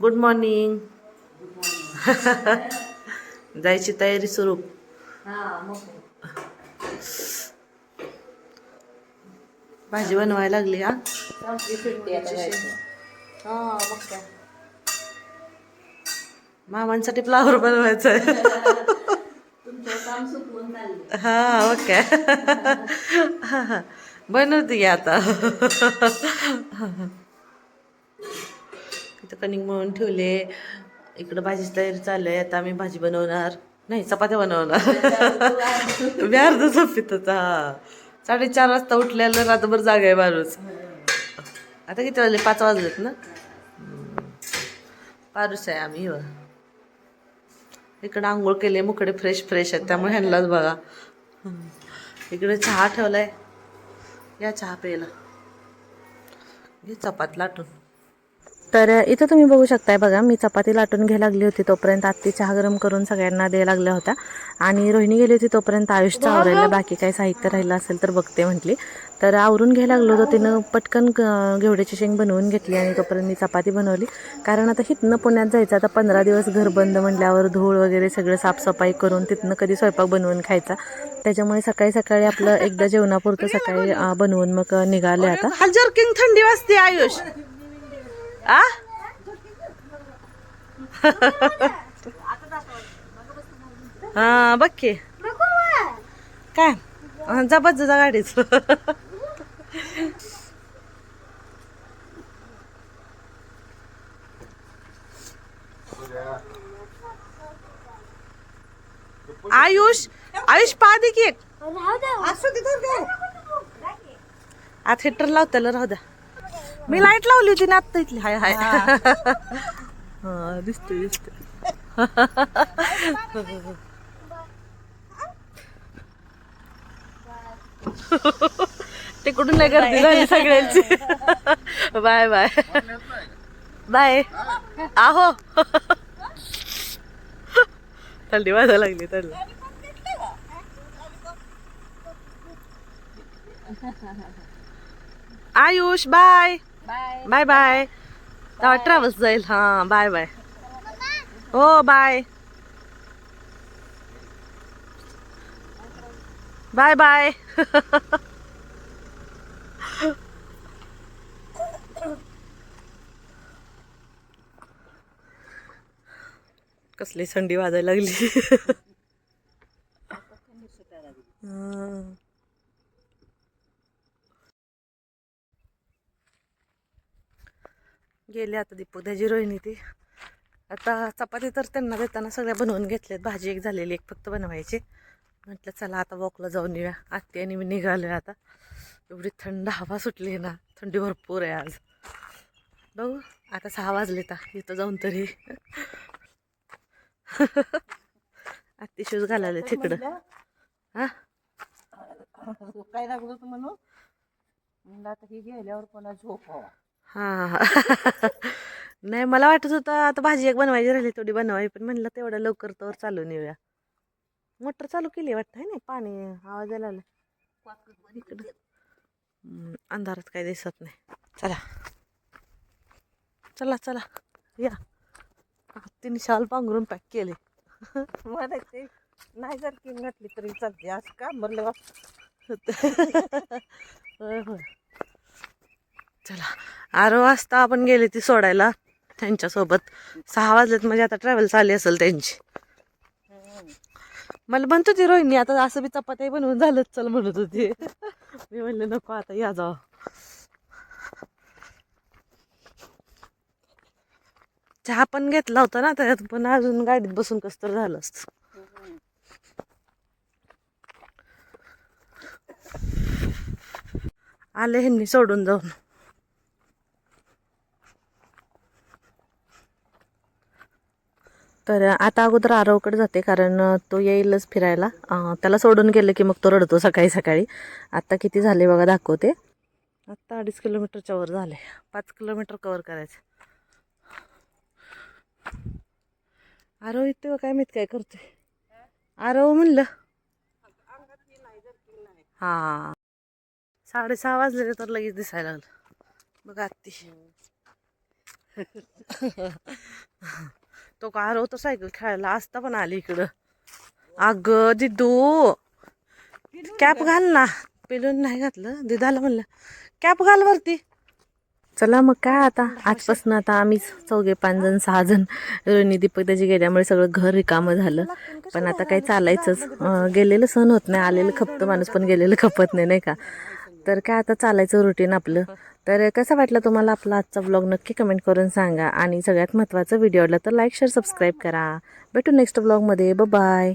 Good morning जायची तयारी सुरू. भाजी बनवायला लागली हा? मामांसाठी फ्लावर बनवायचं आहे. हा काय. बनवते आता. इथं कणिक मळून ठेवले. इकडं भाजीची तयारी चालू आहे. आता आम्ही भाजी बनवणार. नाही चपात्या बनवणार. मी अर्ध होता हा. साडेचार वाजता उठल्याला रात्रभर जागा आहे माणूस. आता किती वाजले? पाच वाजलेत ना? पारूस आहे आम्ही हो. इकडं आंघोळ केले मुकडे फ्रेश फ्रेश आहेत. त्यामुळे ह्यांनाच बघा. इकडे चहा ठेवलाय. या चहा प्यायला. घे चपात लाटून. तर इथं तुम्ही बघू शकताय बघा मी चपाती लाटून घ्यायला लागली होती तोपर्यंत. आत्ती चहा गरम करून सगळ्यांना द्यायला लागल्या होत्या. आणि रोहिणी गेली होती तोपर्यंत आयुषचं आवरायला बाकी काही साहित्य राहिलं असेल तर बघते म्हटली. तर आवरून घ्यायला लागलो होतो तिनं पटकन घेवड्याची शेंग बनवून घेतली आणि तोपर्यंत मी चपाती बनवली. कारण आता हिथनं पुण्यात जायचं आता पंधरा दिवस घर बंद म्हटल्यावर धूळ वगैरे सगळं साफसफाई करून तिथनं कधी स्वयंपाक बनवून खायचा. त्याच्यामुळे सकाळी सकाळी आपलं एकदा जेवणापुरतं सकाळी बनवून मग निघाले आता. थंडी वाजते आयुष. आ? हा बघ की. काय? हा, जा गाडीच. आयुष आयुष पा दे की एक. आत हिटर लावताला राहू द्या. मी लाइट लावली होती ना आत्ता इथली. हाय हाय. हा. दिसते दिसते तिकडून नाही गर्दी झाली सगळ्यांची. Bye bye. बाय. आहो. थंडी वाजायला लागली थंडी. आयुष बाय. बाय बाय तेव्हा ट्रॅव्हल्स जाईल हा बाय बाय हो बाय बाय बाय कसली थंडी वाजायला लागली. गेले आता दीपू त्याची रोहिणी ती. आता चपाती तर त्यांना देताना सगळ्या बनवून घेतल्यात. भाजी एक झालेली एक फक्त बनवायची. म्हटलं चला आता वॉकला जाऊन येऊया. आत्ती आणि मी निघालोय आता. एवढी थंड हवा सुटली आहे ना थंडी भरपूर आहे आज. बघू आता सहा वाजले तर इथं जाऊन तरी. आत्ती शूज घालायला तिकडं. हा? काय लागलं म्हणून? आता ही गेल्यावर कोणा झोप हवा हा. नाही मला वाटत होतं आता भाजी एक बनवायची राहिली थोडी बनवावी पण म्हणलं तेवढं लवकर तर चालून येऊया मोटर चालू केली वाटतं आहे नाही? पाणी आवाज यायला इकडं. अंधारात काही दिसत नाही. चला. चला चला. या. तिने शाल पांघरून पॅक केले. मला ते नाही जर की घातली तरी चालते. आज का म्हणलं होय होय. चला. आरो वाजता आपण गेले ती सोडायला. त्यांच्यासोबत सहा वाजलेत म्हणजे आता ट्रॅव्हल्स आली असेल त्यांची. मला म्हणत होती रोहिणी आता असं बी चपात्या बनवून झालंच चल म्हणत होती. मी म्हणलं नको आता या जावं. चहा पण घेतला होता ना त्यात पण अजून गाडीत बसून कस तर झालं असतं. आले ह्यांनी सोडून जाऊन. तर आता अगोदर आरवकडे जाते कारण तो येईलच फिरायला. त्याला सोडून गेलं की मग तो रडतो सकाळी सकाळी. आत्ता किती झाले बघा दाखवते. आत्ता अडीच किलोमीटरच्या वर झाले. पाच किलोमीटर कवर करायचे. आरव इथे काय माहीत काय करते आरव म्हणलं. हा. साडेसहा वाजले तर लगेच दिसायला लागलं. बघा आत्ती. तो का होतो सायकल खेळायला असता पण आली इकडं. अगं दिदू. कॅप घाल ना. पिलून नाही घातलं. दिदाला म्हणलं कॅप घाल वरती. चला मग काय आता? आजपासून आता आम्हीच चौघे पाच जण सहा जण रोहिणी दीपक त्याची गेल्यामुळे सगळं घर रिकामं झालं. पण आता काही चालायचंच. गेलेलं सण होत नाही. आलेलं खपतं माणूस पण गेलेलं खपत नाही नाही का? तर काय आता चालायचं रुटीन आपलं? तर कसं वाटलं तुम्हाला आपला आजचा ब्लॉग नक्की कमेंट करून सांगा. आणि सगळ्यात महत्त्वाचं व्हिडिओ आवडला तर लाईक शेअर सबस्क्राईब करा. भेटू नेक्स्ट ब्लॉगमध्ये बाय